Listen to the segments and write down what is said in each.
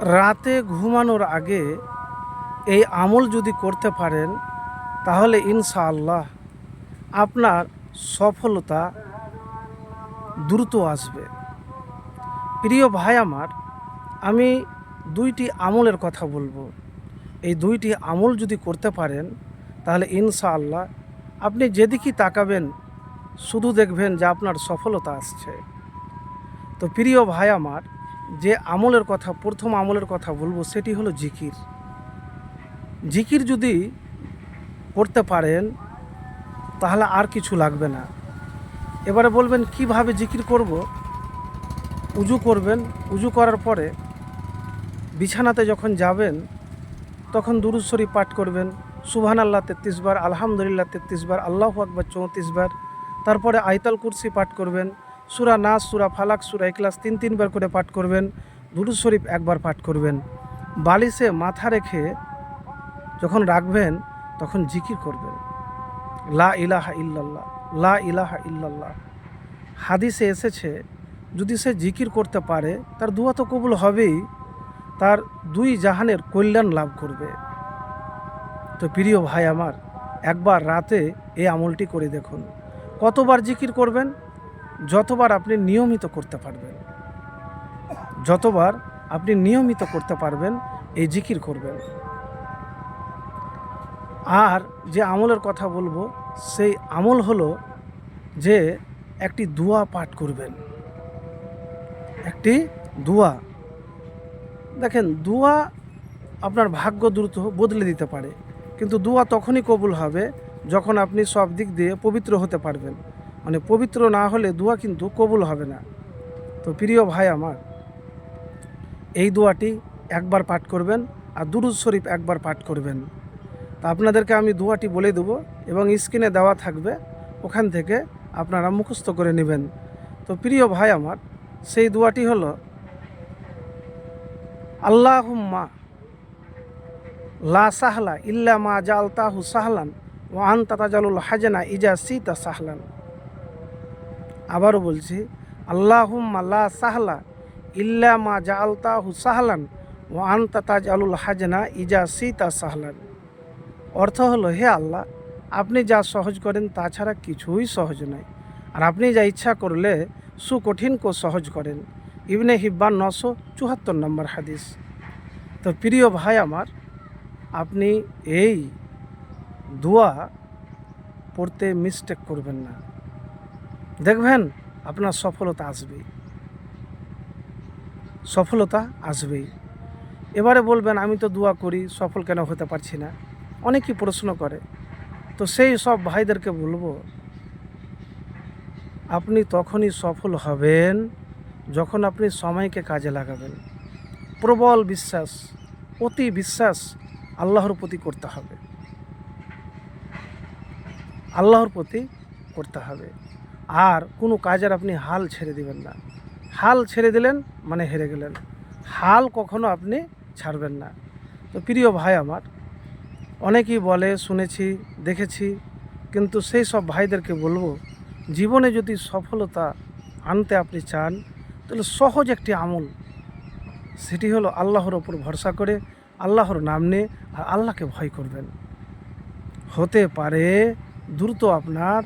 রাতে ঘুমানোর আগে এই আমল যদি করতে পারেন, তাহলে ইনশাআল্লাহ আপনার সফলতা দ্রুত আসবে। প্রিয় ভাই আমার, আমি দুইটি আমলের কথা বলব। এই দুইটি আমল যদি করতে পারেন, তাহলে ইনশাআল্লাহ আপনি যেদিকেই তাকাবেন, শুধু দেখবেন যে আপনার সফলতা আসছে। তো প্রিয় ভাই আমার যে আমলের কথা, প্রথম আমলের কথা বলব, সেটি হলো জিকির। জিকির যদি করতে পারেন, তাহলে আর কিছু লাগবে না। এবারে বলবেন, কীভাবে জিকির করব? উজু করবেন। উজু করার পরে বিছানাতে যখন যাবেন, তখন দুরুদ শরীফ পাঠ করবেন। সুবহান আল্লাহ তেত্রিশ বার, আলহামদুলিল্লাহ তেত্রিশ বার, আল্লাহ আকবর চৌত্রিশ বার। তারপরে আইতাল কুরসি পাঠ করবেন। সুরা নাস, সুরা ফালাক, সুরা ইকলাস তিন তিনবার করে পাঠ করবেন, দুরুদ শরীফ একবার পাঠ করবেন। বালিশে মাথা রেখে যখন রাখবেন, তখন জিকির করবেন। লা ইলাহা ইল্লাল্লাহ, লা ইলাহা ইল্লাল্লাহ। হাদিসে এসেছে, যদি সে জিকির করতে পারে, তার দুয়া তো কবুল হবেই, তার দুই জাহানের কল্যাণ লাভ করবে। তো প্রিয় ভাই আমার, একবার রাতে এই আমলটি করে দেখুন। কতবার জিকির করবেন? যতবার আপনি নিয়মিত করতে পারবেন, যতবার আপনি নিয়মিত করতে পারবেন, এই জিকির করবেন। আর যে আমলের কথা বলব, সেই আমল হলো যে একটি দোয়া পাঠ করবেন। একটি দোয়া। দেখেন, দোয়া আপনার ভাগ্য দ্রুত বদলে দিতে পারে, কিন্তু দোয়া তখনই কবুল হবে যখন আপনি সব দিক দিয়ে পবিত্র হতে পারবেন। মানে পবিত্র না হলে দোয়া কিন্তু কবুল হবে না। তো প্রিয় ভাই আমার, এই দোয়াটি একবার পাঠ করবেন আর দুরুদ শরীফ একবার পাঠ করবেন। তা আপনাদেরকে আমি দোয়াটি বলে দেবো এবং স্ক্রিনে দেওয়া থাকবে, ওখান থেকে আপনারা মুখস্থ করে নেবেন। তো প্রিয় ভাই আমার, সেই দোয়াটি হলো, আল্লাহুম্মা লা সাহলা ইল্লা মা জালতাহু সাহলান ও আন আন্তা তাজালুল হাজানা ইজা সিতা সাহলান। আবারও বলছি, আল্লাহুম্মা লা সাহলা ইল্লা মা জা জালতাহু সাহলান ও আন্তা তাজালুল হাজানা ইজা সিতা সাহলান। অর্থ হলো, হে আল্লাহ, আপনি যা সহজ করেন তাছাড়া কিছুই সহজ নয়। আর আপনি যা ইচ্ছা করলে সুকঠিনকে সহজ করেন। ইবনে হিব্বান নশো চুয়াত্তর নম্বর হাদিস। তো প্রিয় ভাই আমার, আপনি এই দোয়া পড়তে মিস্টেক করবেন না। দেখবেন আপনার সফলতা আসবেই। সফলতা আসবেই। এবারে বলবেন, আমি তো দোয়া করি, সফল কেন হতে পারছি না? অনেকেই প্রশ্ন করে। তো সেই সব ভাইদেরকে বলব, আপনি তখনই সফল হবেন যখন আপনি সময়কে কাজে লাগাবেন। প্রবল বিশ্বাস, অতি বিশ্বাস আল্লাহর প্রতি করতে হবে। আল্লাহর প্রতি করতে হবে। আর কোনো কাজের আপনি হাল ছেড়ে দিবেন না। হাল ছেড়ে দিলেন মানে হেরে গেলেন। হাল কখনো আপনি ছাড়বেন না। তো প্রিয় ভাই আমার, অনেকেই বলে, শুনেছি, দেখেছি, কিন্তু সেই সব ভাইদেরকে বলব, জীবনে যদি সফলতা আনতে আপনি চান, তাহলে সহজ একটি আমল, সেটি হলো আল্লাহর ওপর ভরসা করে, আল্লাহর নাম নিয়ে আর আল্লাহকে ভয় করবেন। হতে পারে দ্রুত আপনার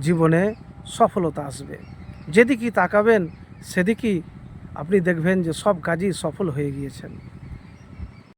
জীবনে সফলতা আসবে। যেদিকেই তাকাবেন সেদিকেই আপনি দেখবেন যে সব কাজই সফল হয়ে গিয়েছেন।